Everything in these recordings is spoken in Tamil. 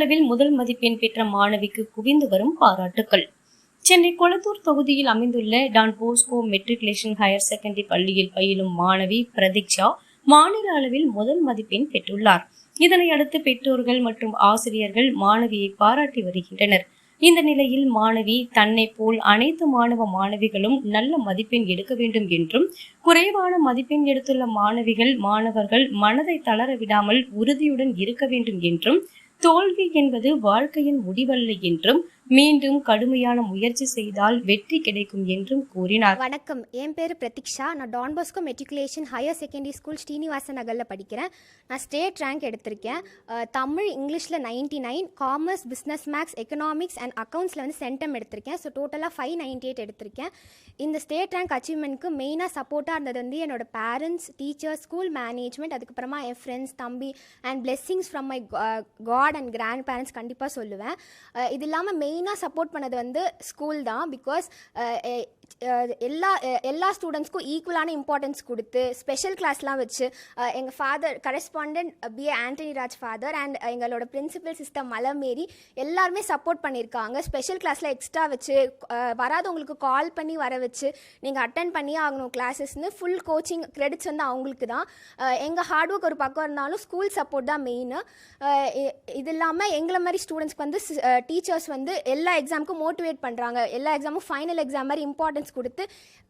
அளவில் முதல் மதிப்பெண் பெற்ற மாணவிக்கு குவிந்து வரும் பாராட்டுக்கள். சென்னை கொளத்தூர் தொகுதியில் அமைந்துள்ள Don Bosco matriculation higher secondary பள்ளியில் பயிலும் மாணவி பிரதீக்ஷா மாநில அளவில் முதல் மதிப்பெண் பெற்றுள்ளார். இதனை அடுத்து பெற்றோர்கள் மற்றும் ஆசிரியர்கள் மாணவியை பாராட்டி வருகின்றனர். இந்த நிலையில் மாணவி தன்னை போல் அனைத்து மாணவ மாணவிகளும் நல்ல மதிப்பெண் எடுக்க வேண்டும் என்றும் குறைவான மதிப்பெண் எடுத்துள்ள மாணவிகள் மாணவர்கள் மனதை தளர விடாமல் உறுதியுடன் இருக்க வேண்டும் என்றும் தோல்வி என்பது வாழ்க்கையின் முடிவல்ல என்றும் மீண்டும் கடுமையான முயற்சி செய்தால் வெற்றி கிடைக்கும் என்றும் கூறினார். வணக்கம். என் பேர் பிரதீக்ஷா. நான் Don Bosco matriculation higher secondary school Srinivasa நகரில் படிக்கிறேன். நான் ஸ்டேட் ரேங்க் எடுத்திருக்கேன். தமிழ் இங்கிலீஷில் ninety nine commerce business maths economics and அக்கௌண்ட்ஸில் வந்து சென்டம் எடுத்திருக்கேன். ஸோ டோட்டலாக ஃபைவ் நைன்ட்டி எயிட் எடுத்திருக்கேன். இந்த ஸ்டேட் ரேங்க் அச்சீவ்மெண்ட்க்கு மெயினாக சப்போர்ட்டாக இருந்தது வந்து என்னோட பேரண்ட்ஸ் டீச்சர்ஸ் ஸ்கூல் மேனேஜ்மெண்ட் அதுக்கப்புறமா என் ஃப்ரெண்ட்ஸ் தம்பி and blessings from my God and grandparents கண்டிப்பாக சொல்லுவேன். இது இல்லாமல் மெயின் மெயினாக சப்போர்ட் பண்ணது வந்து ஸ்கூல் தான் பிகாஸ் எல்லா எல்லா ஸ்டூடெண்ட்ஸ்க்கும் ஈக்குவலான இம்பார்ட்டன்ஸ் கொடுத்து ஸ்பெஷல் கிளாஸ்லாம் வச்சு எங்கள் Father correspondent P A Antony Raj Father and எங்களோட பிரின்சிபல் சிஸ்டம் மலமேரி எல்லாருமே சப்போர்ட் பண்ணியிருக்காங்க. ஸ்பெஷல் கிளாஸில் எக்ஸ்ட்ரா வச்சு வராதவங்களுக்கு கால் பண்ணி வர வச்சு நீங்கள் அட்டன் பண்ணி ஆகணும் கிளாஸஸ்னு ஃபுல் கோச்சிங் கிரெடிட்ஸ் வந்து அவங்களுக்கு தான். எங்கள் ஹார்ட் ஒர்க் ஒரு பக்கம் இருந்தாலும் ஸ்கூல் சப்போர்ட் தான் மெயின் இது இல்லாமல் எங்களை மாதிரி ஸ்டூடெண்ட்ஸ்க்கு வந்து டீச்சர்ஸ் வந்து எல்லா எக்ஸாமுக்கும் மோட்டிவேட் பண்ணுறாங்க எல்லா எக்ஸாமும் ஃபைனல் எக்ஸாம் மாதிரி இம்பார்ட்டன்ஸ் கொடுத்து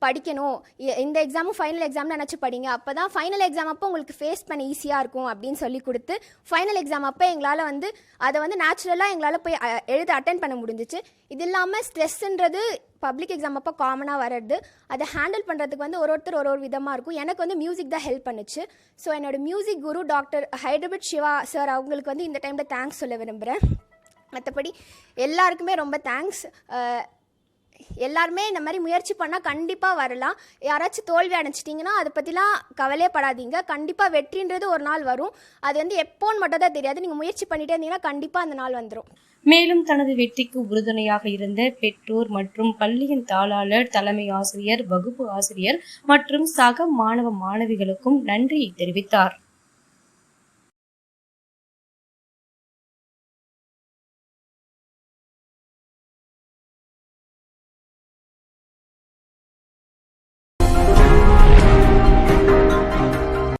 படிக்கணும். இந்த எக்ஸாமும் ஃபைனல் எக்ஸாம் நினச்சி படிங்க. அப்போ தான் ஃபைனல் எக்ஸாம் அப்போ உங்களுக்கு ஃபேஸ் பண்ண ஈஸியாக இருக்கும் அப்படின்னு சொல்லி கொடுத்து ஃபைனல் எக்ஸாம் அப்போ எங்களால் வந்து அதை வந்து நேச்சுரலாக எங்களால் போய் எழுத அட்டன் பண்ண முடிஞ்சிச்சு. இது இல்லாமல் ஸ்ட்ரெஸ்ஸுன்றது பப்ளிக் எக்ஸாம் அப்போ காமனாக வர்றது அதை ஹேண்டில் பண்ணுறதுக்கு வந்து ஒரு ஒருத்தர் ஒரு ஒரு விதமாக இருக்கும். எனக்கு வந்து மியூசிக் தான் ஹெல்ப் பண்ணுச்சு. ஸோ என்னோட music guru doctor Hyderabad Siva sir அவங்களுக்கு வந்து இந்த டைமில் தேங்க்ஸ் சொல்ல விரும்புகிறேன் மற்றபடி எல்லாருக்குமே ரொம்ப தேங்க்ஸ் எல்லாருமே இந்த மாதிரி முயற்சி பண்ணால் கண்டிப்பாக வரலாம். யாராச்சும் தோல்வி அடைஞ்சிட்டிங்கன்னா அதை பற்றிலாம் கவலையே படாதீங்க. கண்டிப்பாக வெற்றின்றது ஒரு நாள் வரும். அது வந்து எப்போன்னு மட்டும் தான் தெரியாது. நீங்கள் முயற்சி பண்ணிட்டே இருந்தீங்கன்னா கண்டிப்பாக அந்த நாள் வந்துடும் மேலும் தனது வெற்றிக்கு உறுதுணையாக இருந்த பெற்றோர் மற்றும் பள்ளியின் தாளாளர் தலைமை ஆசிரியர் வகுப்பு ஆசிரியர் மற்றும் சக மாணவ மாணவிகளுக்கும் நன்றியை தெரிவித்தார்.